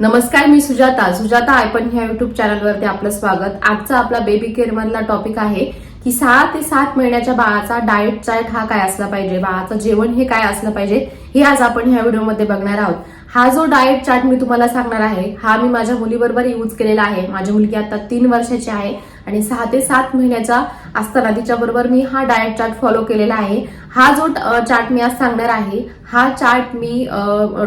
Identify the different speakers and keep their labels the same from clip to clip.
Speaker 1: नमस्कार मी सुजाता. सुजाता आयपण ह्या युट्यूब चॅनलवरती आपलं स्वागत. आजचा आपला बेबी केअर मधला टॉपिक आहे की सहा ते सात महिन्याच्या बाळाचा डाएट चार्ट हा काय असला पाहिजे? बाळाचं जेवण हे काय असलं पाहिजे? हे आज आपण ह्या व्हिडिओमध्ये बघणार आहोत. हा जो डाएट चार्ट मी तुम्हाला सांगणार आहे हा मी माझ्या मुलीबरोबर यूज केलेला आहे. माझी मुलगी आता तीन वर्षाची आहे. आणि सहा ते सात महिन्याचा असताना तिच्याबरोबर मी हा डाएट चार्ट फॉलो केलेला आहे. हा जो चार्ट मी आज सांगणार आहे हा चार्ट मी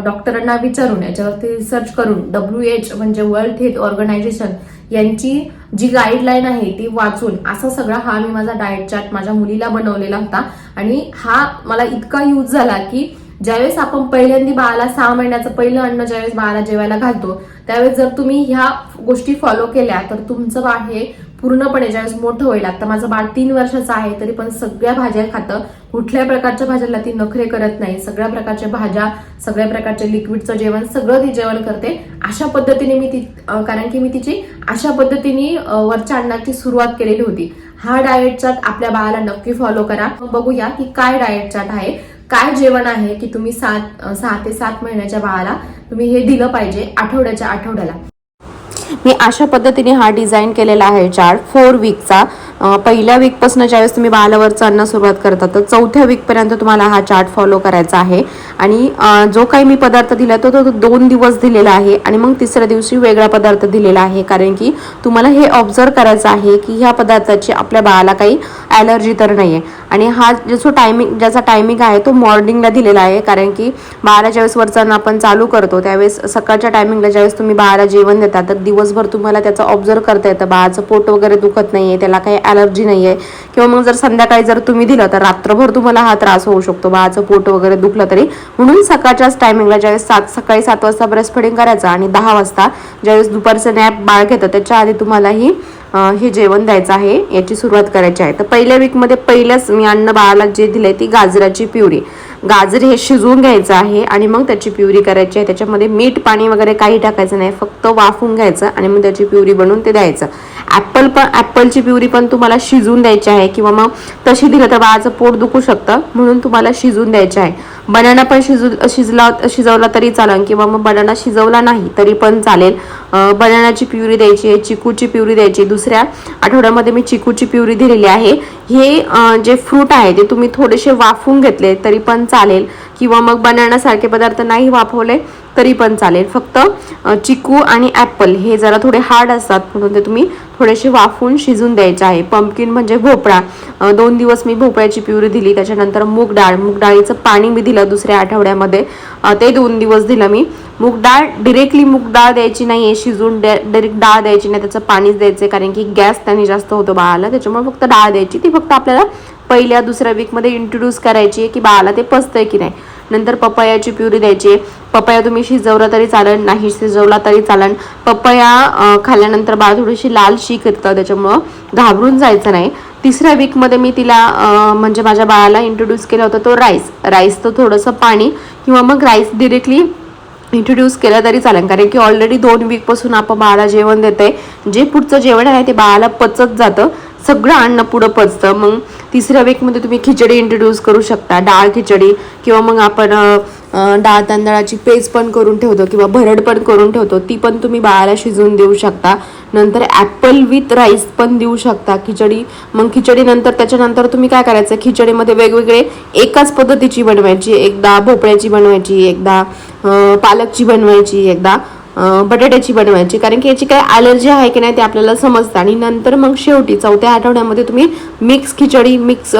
Speaker 1: डॉक्टरांना विचारून याच्यावरती रिसर्च करून डब्ल्यू एच म्हणजे वर्ल्ड हेल्थ ऑर्गनायझेशन यांची जी गाईडलाईन आहे ती वाचून असा सगळा हा मी माझा डाएट चार्ट माझ्या मुलीला बनवलेला होता. आणि हा मला इतका यूज झाला की ज्यावेळेस आपण पहिल्यांदा बाळाला सहा महिन्याचं पहिलं अन्न ज्यावेळेस बाळाला जेवायला घालतो त्यावेळेस जर तुम्ही ह्या गोष्टी फॉलो केल्या तर तुमचं बाळ हे पूर्णपणे ज्यावेळेस मोठं होईल आता माझं बाळ तीन वर्षाचं आहे तरी पण सगळ्या भाज्या खातं कुठल्या प्रकारच्या भाज्याला ती नखरे करत नाही सगळ्या प्रकारच्या भाज्या सगळ्या प्रकारच्या लिक्विडचं जेवण सगळं ती जेवण करते. अशा पद्धतीने मी ती कारण की मी तिची अशा पद्धतीने वरच्या अन्नाची सुरुवात केलेली होती. हा डाएट चार्ट आपल्या बाळाला नक्की फॉलो करा. मग बघूया की काय डाएट चार्ट आहे. काय जेवण आहे की तुम्ही सात सहा ते सात महिन्याच्या बाळाला तुम्ही हे दिलं पाहिजे आठवड्याच्या आठवड्याला? मी अशा पद्धतीने हा डिझाईन केलेला आहे चार्ट फोर वीकचा पहिल्या वीकपासून ज्यावेळेस तुम्ही बालावरचं अन्न सुरुवात करता तर चौथ्या वीकपर्यंत तुम्हाला हा चार्ट फॉलो करायचा आहे. आणि जो काही मी पदार्थ दिला तो तो दोन दिवस दिलेला आहे आणि मग तिसऱ्या दिवशी वेगळा पदार्थ दिलेला आहे. कारण की तुम्हाला हे ऑब्झर्व करायचं आहे की ह्या पदार्थाची आपल्या बाळाला काही ॲलर्जी तर नाही आहे आणि हा जो टायमिंग ज्याचा टायमिंग आहे तो मॉर्निंगला दिलेला आहे. कारण की बारा ज्यावेळेस वरचं आपण चालू करतो त्यावेळेस सकाळच्या टायमिंगला ज्यावेळेस तुम्ही बाळाला जेवण देता तर दिवसभर तुम्हाला त्याचं ऑब्झर्व करता येतं. बाळाचं पोट वगैरे दुखत नाही आहे त्याला काही ॲलर्जी नाही आहे किंवा मग जर संध्याकाळी जर तुम्ही दिलं तर रात्रभर तुम्हाला हा त्रास होऊ शकतो. बाळाचं पोट वगैरे दुखलं तरी. म्हणून सकाळच्याच टायमिंगला ज्यावेळेस सात सकाळी सात वाजता ब्रेस्ट फिडिंग करायचं आणि दहा वाजता ज्यावेळेस दुपारचं नॅप बाळ घेतं त्याच्या आधी तुम्हाला ही हे जेवण द्यायचं आहे याची सुरुवात करायची आहे. तर पहिल्या वीकमध्ये पहिल्याच मी अन्न बाळाला जे दिले ती गाजराची प्युरी. गाजर हे शिजवून घ्यायचं आहे आणि मग त्याची प्युरी करायची आहे. त्याच्यामध्ये मीठ पाणी वगैरे काही टाकायचं नाही. फक्त वाफून घ्यायचं आणि मग त्याची प्युरी बनवून ते द्यायचं. ॲपल पण ॲपलची प्युरी पण तुम्हाला शिजवून द्यायची आहे किंवा मग तशी दिलं तर बाळाचं पोट दुखू शकतं म्हणून तुम्हाला शिजवून द्यायचं आहे. बनाना पण शिजू शिजला शिजवला तरी चालेल किंवा मग बनाना शिजवला नाही तरी पण चालेल. बनानाची प्युरी द्यायची आहे चिकूची प्युरी द्यायची दुसऱ्या आठवड्यामध्ये मी चिकूची प्युरी दिलेली आहे. हे जे फ्रूट आहे ते तुम्ही थोडेसे वाफवून घेतले तरी पण चालेल किंवा मग बनानासारखे पदार्थ नाही वाफवले तरी पण चालेल. फक्त चिकू आणि ॲपल हे जरा थोडे हार्ड असतात म्हणून ते तुम्ही थोडेसे वाफवून शिजून द्यायचे आहे. पंपकिन म्हणजे भोपळा. दोन दिवस मी भोपळ्याची प्युरी दिली त्याच्यानंतर मूग डाळ. मूग डाळीचं पाणी मी दिलं दुसऱ्या आठवड्यामध्ये. ते दोन दिवस दिलं मी. मूग डाळ डिरेक्टली मूग डाळ द्यायची नाही आहे शिजून डायरेक्ट डाळ द्यायची नाही त्याचं पाणीच द्यायचं कारण की गॅस त्यांनी जास्त होतो बाळाला त्याच्यामुळे फक्त डाळ द्यायची. ती फक्त आपल्याला पहिल्या दुसऱ्या वीकमध्ये इंट्रोड्यूस करायची आहे की बाळाला ते पचतंय की नाही. नंतर पपयाची प्युरी द्यायची पपया तुम्ही शिजवला तरी चालेल नाही शिजवला तरी चालेल. पपया खाल्ल्यानंतर बाळ थोडीशी लाल शी येतं त्याच्यामुळं घाबरून जायचं नाही. तिसऱ्या वीकमध्ये मी तिला म्हणजे माझ्या बाळाला इंट्रोड्यूस केला होता तो राईस राईस तर थोडंसं पाणी किंवा मग राईस डिरेक्टली इंट्रोड्यूस केलं तरी चालेल. कारण की ऑलरेडी दोन वीकपासून आपण बाळाला जेवण देते जे पुढचं जेवण आहे ते बाळाला पचत जातं. सगळं अन्न पुढं पचतं. मग तिसऱ्या वीकमध्ये तुम्ही खिचडी इंट्रोड्यूस करू शकता. डाळ खिचडी किंवा मग आपण डाळ तांदळाची पेज पण करून ठेवतो किंवा भरड पण करून ठेवतो ती पण तुम्ही बाळाला शिजवून देऊ शकता. नंतर ॲपल विथ राईस पण देऊ शकता खिचडी. मग खिचडीनंतर त्याच्यानंतर तुम्ही काय करायचं? खिचडीमध्ये वेगवेगळे एकाच पद्धतीची बनवायची. एकदा भोपळ्याची बनवायची एकदा पालकची बनवायची एकदा बटाट्याची बनवायची. कारण की याची काय ॲलर्जी आहे की नाही ते आपल्याला समजतं. आणि नंतर मग शेवटी चौथ्या आठवड्यामध्ये तुम्ही मिक्स खिचडी मिक्स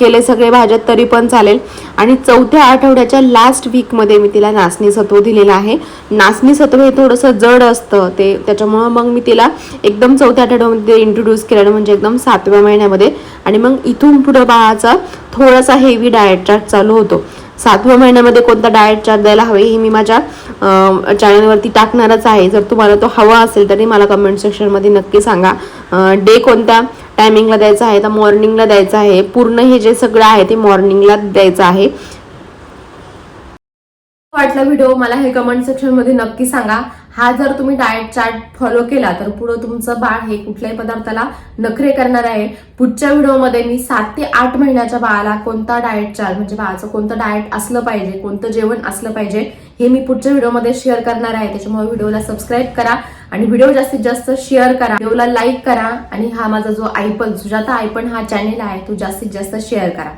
Speaker 1: केले सगळे भाज्यात तरी पण चालेल. आणि चौथ्या आठवड्याच्या लास्ट वीकमध्ये मी तिला नाचणी सत्व दिलेलं आहे. नाचणी सत्व हे थोडंसं जड असतं. ते त्याच्यामुळं मग मी तिला एकदम चौथ्या आठवड्यामध्ये इंट्रोड्यूस केलं म्हणजे एकदम सातव्या महिन्यामध्ये. आणि मग इथून पुढं बाळाचा थोडासा हेवी डाएट चार्ट चालू होतो. सातव्या महिन्यामध्ये कोणता डाएट चार्ट द्यायला हवे हे मी माझ्या चॅनलवरती टाकणारच आहे. जर तुम्हाला तो हवा असेल तरी मला कमेंट सेक्शनमध्ये नक्की सांगा. डे कोणत्या टायमिंगला द्यायचा आहे तर मॉर्निंगला द्यायचा आहे. पूर्ण हे जे सगळं आहे ते मॉर्निंगला द्यायचं आहे. वाटला व्हिडिओ मला हे कमेंट सेक्शनमध्ये नक्की सांगा. हा जर तुम्ही डाएट चार्ट फॉलो केला तर पुढे तुमचं बाळ हे कुठल्याही पदार्थाला नखरे करणार आहे. पुढच्या व्हिडिओमध्ये मी सात ते आठ महिन्याच्या बाळाला कोणता डाएट चार्ट म्हणजे बाळाचं कोणतं डाएट असलं पाहिजे कोणतं जेवण असलं पाहिजे
Speaker 2: हे मी पुढच्या व्हिडिओमध्ये शेअर करणार आहे. त्याच्यामुळे व्हिडिओला सबस्क्राईब करा आणि व्हिडिओ जास्तीत जास्त शेअर करा. व्हिडिओला लाईक करा आणि हा माझा जो आयपन सुजाता आयपन हा चॅनेल आहे तो जास्तीत जास्त शेअर करा.